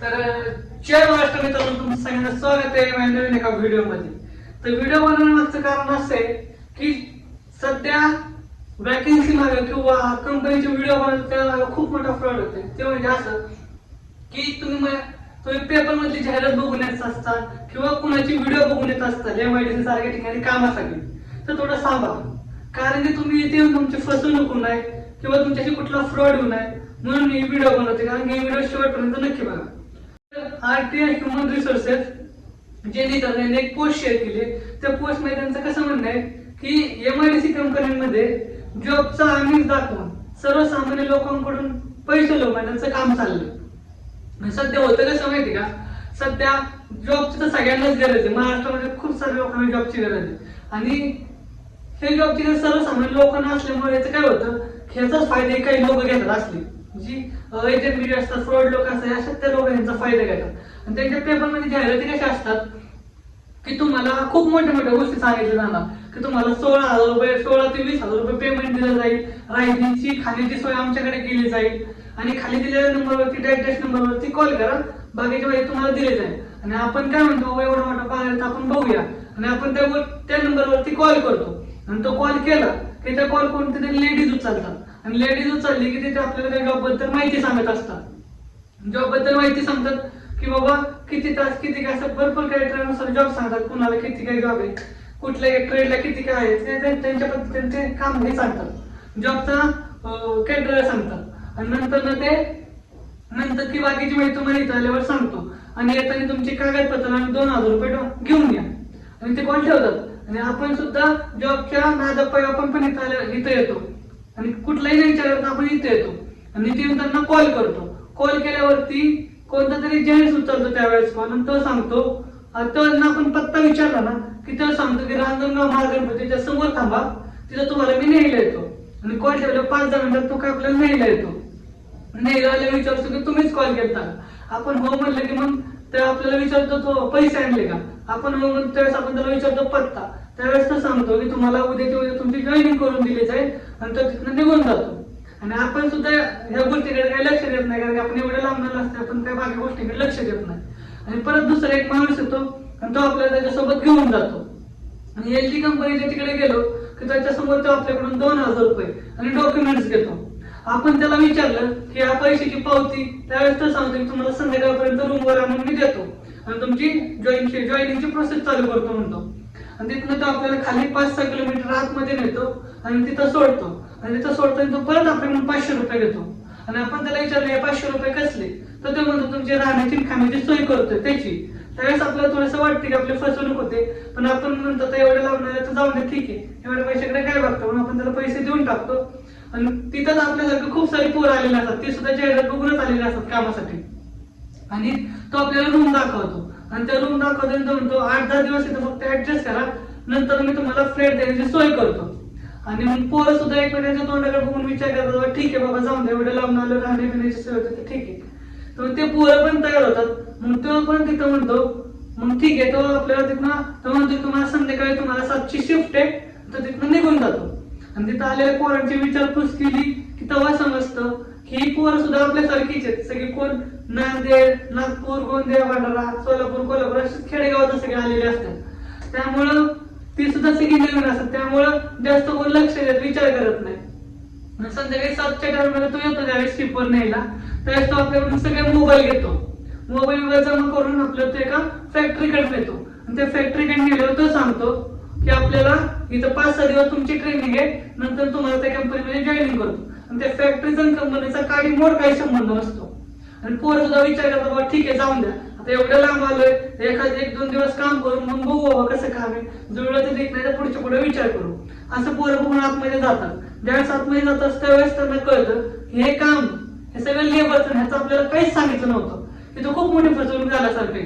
तर जय महाराष्ट्र मित्रांनो तुमचं सांगितलं स्वागत आहे माझ्या नवीन एका व्हिडिओमध्ये. तर व्हिडिओ बनवण्याचं कारण असं आहे की सध्या वॅकेन्सी मागे किंवा कंपनीचे व्हिडिओ बनवतात त्याला खूप मोठा फ्रॉड होते ते म्हणजे असं की तुम्ही तुम्ही पेपर मधली जाहिरात बघून येत असतात किंवा कुणाची व्हिडिओ बघून येत असतात एम आय डी सारख्या ठिकाणी कामासाठी. तर थोडं सांगा कारण की तुम्ही इथे येऊन तुमची फसवणूक होऊ नये किंवा तुमच्याशी कुठला फ्रॉड होऊ नये म्हणून मी व्हिडिओ बनवते. कारण की व्हिडिओ शेवटपर्यंत नक्की बघा. आरटीआय ह्युमन रिसोर्सेस ज्यांनी त्यांनी एक पोस्ट शेअर केले. त्या पोस्टमध्ये त्यांचं कसं म्हणणं आहे की एम आय डी सी कंपन्यांमध्ये जॉबचा आमिष दाखवून सर्वसामान्य लोकांकडून पैसे लोकांचं काम चाललंय. सध्या होतं कसं माहिती का? सध्या जॉबची तर सगळ्यांनाच गरज आहे. महाराष्ट्रामध्ये खूप साऱ्या लोकांना जॉबची गरज आहे. आणि हे जॉबची गरज सर्वसामान्य लोकांना असल्यामुळे याचं काय होतं? ह्याचाच फायदा काही लोक घेतात असले. जी एजंट मीडिया असतात फ्रॉड लोक असतात अशा त्या लोक यांचा फायदा घेतात. आणि त्यांच्या पेपरमध्ये जाहिराती कशा असतात? की तुम्हाला खूप मोठ्या मोठ्या गोष्टी सांगितल्या जाणार. की तुम्हाला सोळा हजार रुपये सोळा ते वीस हजार रुपये पेमेंट दिलं जाईल. राहण्याची खाण्याची सोय आमच्याकडे केली जाईल. आणि खाली दिलेल्या नंबरवरती डायरेक्ट नंबरवरती कॉल करा. बाकीचे पैसे तुम्हाला दिले जाईल. आणि आपण काय म्हणतो? बाबा एवढा मोठा पगार आहे आपण बघूया. आणि आपण त्या त्या नंबरवरती कॉल करतो. आणि तो कॉल केला की त्या कॉल कोणते? तरी लेडीज उचलतात. आणि लेडीज उचलली की तिथे आपल्याला त्या बद्दल माहिती सांगत असतात. जॉबबद्दल माहिती सांगतात की बाबा किती तास किती काय असं भरपूर काही जॉब सांगतात. कुणाला किती काय जॉब आहे कुठल्या ट्रेडला किती काय आहे ते- त्यांच्या पद्धतीने ते काम हे सांगतात. जॉबचा कॅटरर सांगतात. आणि नंतर ना ते नंतर की बाकीची माहिती तुम्हाला इथं आल्यावर सांगतो. आणि येताना तुमची कागदपत्र आणि दोन हजार रुपये घेऊन या आणि ते कॉल ठेवतात? आणि आपण सुद्धा जॉबच्या नादापायी आपण पण इथं आल्या इथं येतो. आणि कुठलाही नाही विचारत आपण इथे येतो. आणि इथे येऊन त्यांना कॉल करतो. कॉल केल्यावरती कोणता तरी जेंट्स उचलतो त्यावेळेस कॉल आणि तो सांगतो. त्यांना आपण पत्ता विचारला ना की तो सांगतो की रांजणगाव महागणपतीच्या समोर थांबा. तिथं तुम्हाला मी न्यायला येतो. आणि कॉल ठेवलं पाच दहा मिनिटात तो काय आपल्याला न्यायला येतो. नाही विचारतो की तुम्हीच कॉल केलता आपण हो म्हणलं की मग तर आपल्याला विचारतो तो पैसे आणले का? आपण मग त्यावेळेस आपण त्याला विचारतो पत्ता. त्यावेळेस तो सांगतो की तुम्हाला उद्याच्या उद्या तुमची जॉईनिंग करून दिली जाईल आणि तो तिथनं निघून जातो. आणि आपण सुद्धा ह्या गोष्टीकडे काही लक्ष देत नाही कारण की आपण एवढं लांबलेलं असतं आपण काही बाकी गोष्टीकडे लक्ष देत नाही. आणि परत दुसरा एक माणूस येतो आणि तो आपल्याला त्याच्यासोबत घेऊन जातो. आणि एल जी कंपनीच्या तिकडे गेलो की त्याच्यासमोर तो आपल्याकडून दोन हजार रुपये आणि डॉक्युमेंट्स घेतो. आपण त्याला विचारलं की या पैशाची पावती त्यावेळेस तर सांगतो की तुम्हाला संध्याकाळपर्यंत रूमवर आणून मी देतो. आणि तुमची जॉईनची जॉईनिंगची प्रोसेस चालू करतो म्हणतो. आणि तिथनं तो आपल्याला खाली पाच सहा किलोमीटर आतमध्ये नेतो आणि तिथं सोडतो. आणि तिथं सोडताना तो परत आपल्याकडून पाचशे रुपये घेतो. आणि आपण त्याला विचारलं हे पाचशे रुपये कसले? तर ते म्हणतो तुमची राहण्याची खाण्याची सोय करतोय त्याची. त्यावेळेस आपल्याला थोडंसं वाटतं की आपली फसवणूक होते. पण आपण म्हणतो तर एवढं लावणार तर जाऊन दे ठीक आहे. एवढ्या पैशाकडे काय बघतो? म्हणून आपण त्याला पैसे देऊन टाकतो. आणि तिथंच आपल्यासारखं खूप सारी पोरं आलेले असतात. ते सुद्धा जाहिरात बघूनच आलेले असतात कामासाठी. आणि तो आपल्याला रूम दाखवतो. आणि त्या रूम दाखवतो म्हणतो आठ दहा दिवस इथं फक्त ऍडजस्ट करा. नंतर मी तुम्हाला फ्लॅट देण्याची सोय करतो. आणि मग पोरं सुद्धा एकमेकांच्या तोंडाकडे बघून विचार करतात "बाबा, ठीक आहे बाबा जाऊन दे एवढं लावून आलं राहण्या पिण्याची सोय होते ठीक आहे. तर ते पोरं पण तयार होतात. मग तो पण तिथं म्हणतो मग ठीक आहे तो आपल्याला तिथनं तो म्हणतो तुम्हाला संध्याकाळी तुम्हाला सातची शिफ्ट आहे. तर तिथनं निघून जातो. आणि तिथं आलेल्या पोरांची विचारपूस केली की तेव्हा समजतं की ही पोरं सुद्धा आपल्यासारखीच आहेत. सगळी कोण नांदेड नागपूर गोंदिया भंडारा सोलापूर कोल्हापूर असे खेडेगावात सगळे आलेले असतात. त्यामुळं ती सुद्धा सगळी नवीन असतात. त्यामुळं जास्त कोण लक्ष देत विचार करत नाही. संध्याकाळी सातच्या टायमाला तो येतो त्यावेळेस स्लीपर न्यायला. त्यावेळेस तो आपल्याकडून सगळे मोबाईल घेतो. मोबाईल वगैरे जमा करून आपल्याला तो एका फॅक्टरीकडे नेतो. आणि त्या फॅक्टरीकडे नेल्यावर तो सांगतो की आपल्याला इथं पाच सहा दिवस तुमची ट्रेनिंग आहे. नंतर तुम्हाला त्या कंपनीमध्ये जॉईनिंग करतो. आणि त्या फॅक्टरीचा आणि कंपनीचा काही मोड काही संबंध नसतो आणि पोर सुद्धा विचार बाबा ठीक आहे जाऊन द्या. आता एवढं लांब आलोय एखाद एक दोन दिवस काम करून मग बघू बाबा कसं खावे आहे. जुळलं तर नाही तर पुढच्या पुढे विचार करू. असं पोरं बघून आतमध्ये जातात. ज्यावेळेस आतमध्ये जातात त्यावेळेस त्यांना कळतं की हे काम हे सगळं लेबरचं ह्याचं आपल्याला काहीच सांगितलं नव्हतं. की तो खूप मोठी फसवणूक झाल्यासारखी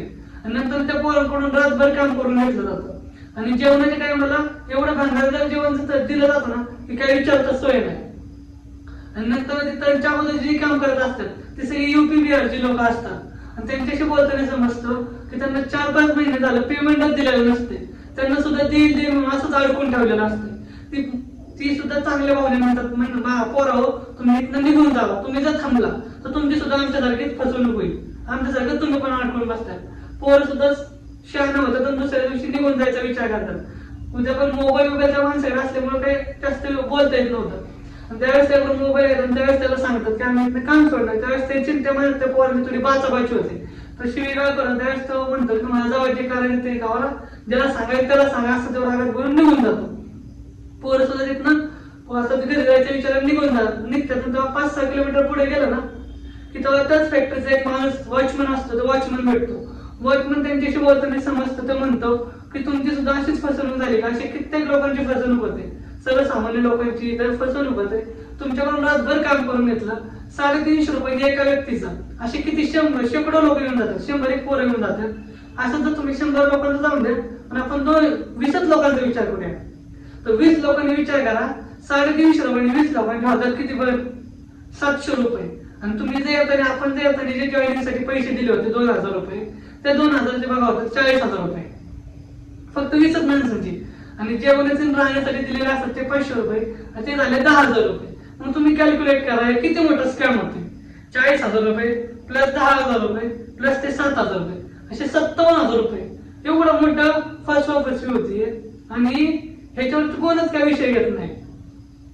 आणि नंतर त्या पोरांकडून रातभर काम करून घेतलं जातं. आणि जेवणाच्या टायमाला एवढं भांडारदार जेवण दिलं जातं ना की काही विचारता सोय नाही. आणि नंतर ते जे काम करत असतात ते सगळे युपी बिहारची लोक असतात. आणि त्यांच्याशी बोलताना समजतं की त्यांना चार पाच महिने झालं पेमेंटच दिलेलं नसते. त्यांना सुद्धा देईल देईल असंच अडकून ठेवलेलं असते. ती ती सुद्धा चांगल्या भावने म्हणतात म्हण- मा- पोरं हो, तुम्ही इथनं निघून जावा. तुम्ही जर थांबला तर तुमची सुद्धा आमच्यासारखीच फसवणूक होईल. आमच्यासारखं तुम्ही पण अडकून बसताय. पोर सुद्धा शहाणं होतं तर दुसऱ्या दिवशी निघून जायचा विचार करतात. उद्या पण मोबाईल वगैरे माणसाकडे असल्यामुळे काही जास्त बोलता येत नव्हतं. त्यावेळेस त्याकडे मोबाईल येतात त्यावेळेस त्याला सांगतात की आम्ही काम सोडलं त्यावेळेस ते चिंतेमध्ये त्या पोरांनी थोडी बाचाबाची होते. तर शिवीगाळ करून त्यावेळेस तो म्हणतो की मला जवळचे कारण ते गावाला ज्याला सांगायचं त्याला सांगा. असं तेवढा रागात बोलून निघून जातो. पोरं सुद्धा तिथनं आता घरी जायच्या विचारात निघून जातात निघतात तेव्हा पाच सहा किलोमीटर पुढे गेलं ना की तेव्हा त्याच फॅक्टरीचा एक माणूस वॉचमन असतो तो वॉचमन भेटतो. वॉचमन त्यांच्याशी बोलताना समजतं. ते म्हणतो की तुमची सुद्धा अशीच फसवणूक झाली का? अशी कित्येक लोकांची फसवणूक होते. सर्वसामान्य लोकांची तर फसवणूक होते. तुमच्याकडून रातभर काम करून घेतलं. साडेतीनशे रुपये एका व्यक्तीचा. असे किती शंभर शेकडो लोक येऊन जातात. शंभर एक पोरं येऊन जातात. असं जर तुम्ही शंभर लोकांना जाऊन द्या. आणि आपण दोन वीसच लोकांचा विचार करूया. तर वीस लोकांनी विचार करा. साडेतीनशे रुपये वीस लोकांनी होतात किती बरं? सातशे रुपये. आणि तुम्ही जे येताना आपण जे येताना जे जॉईनिंगसाठी पैसे दिले होते दोन हजार रुपये ते दोन हजारचे बघा होते चाळीस हजार रुपये. फक्त वीसच माणसांची. आणि जेवणाचे राहण्यासाठी दिलेले असतात ते पाचशे रुपये आणि ते झाले दहा हजार रुपये. मग तुम्ही कॅल्क्युलेट करा हे किती मोठं स्कॅम होते. चाळीस हजार रुपये प्लस दहा हजार रुपये प्लस ते सात हजार रुपये. असे सत्तावन्न हजार रुपये. एवढं मोठं फसवा फसवी होती आणि ह्याच्यावर कोणच काय विषय घेत नाही.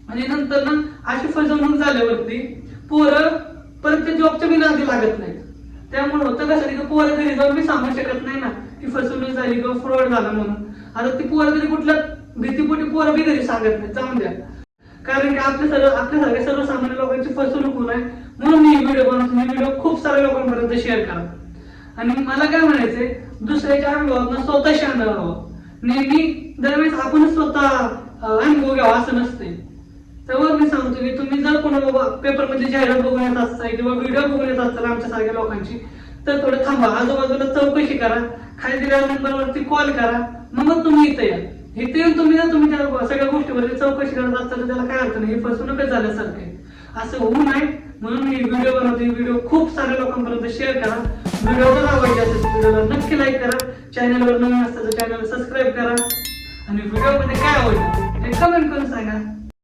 आणि नंतर ना अशी फसवणूक झाल्यावरती पोरं परत ते जॉबच्या बी नादी लागत नाही त्यामुळे होतं कसं की पोरं घरी जाऊन मी सांगू शकत नाही ना की फसवणूक झाली किंवा फ्रॉड झाला म्हणून. आता ती पोरं कधी कुठल्या भीतीपोटी पोरं बी घरी सांगत नाही जाऊन द्या. कारण की आपल्या सर्व आपल्यासारख्या सर्वसामान्य लोकांची फसवणूक होऊ नये. म्हणून मी व्हिडिओ बनवतो. मी व्हिडिओ खूप साऱ्या लोकांपर्यंत शेअर करा आणि मला काय म्हणायचंय दुसऱ्याच्या अनुभवात स्वतः शांत राहावं नेहमी दरवेळेस आपण स्वतः अनुभव घ्यावा असं नसते तेव्हा मी सांगतो की तुम्ही जर कोणा पेपरमध्ये जाहिरात बघून येत असताय किंवा व्हिडिओ बघून असताना आमच्या सारख्या लोकांची तर थोडं थांबा. आजूबाजूला चौकशी करा. खाली दिल्या नंबरवरती कॉल करा. मग तुम्ही इथे या. इथे येऊन तुम्ही जर तुम्ही त्या सगळ्या गोष्टीवरती चौकशी करत असताल तर त्याला काय अर्थ नाही? हे फसवणूकच झाल्यासारखं आहे. असं होऊ नये. म्हणून मी व्हिडिओ बनवते व्हिडिओ खूप साऱ्या लोकांपर्यंत शेअर करा. व्हिडिओ जर आवडले असेल व्हिडिओला नक्की लाईक करा. चॅनलवर नवीन असतं तर चॅनल सबस्क्राईब करा. आणि व्हिडिओमध्ये काय आवडलं ते कमेंट करून सांगा.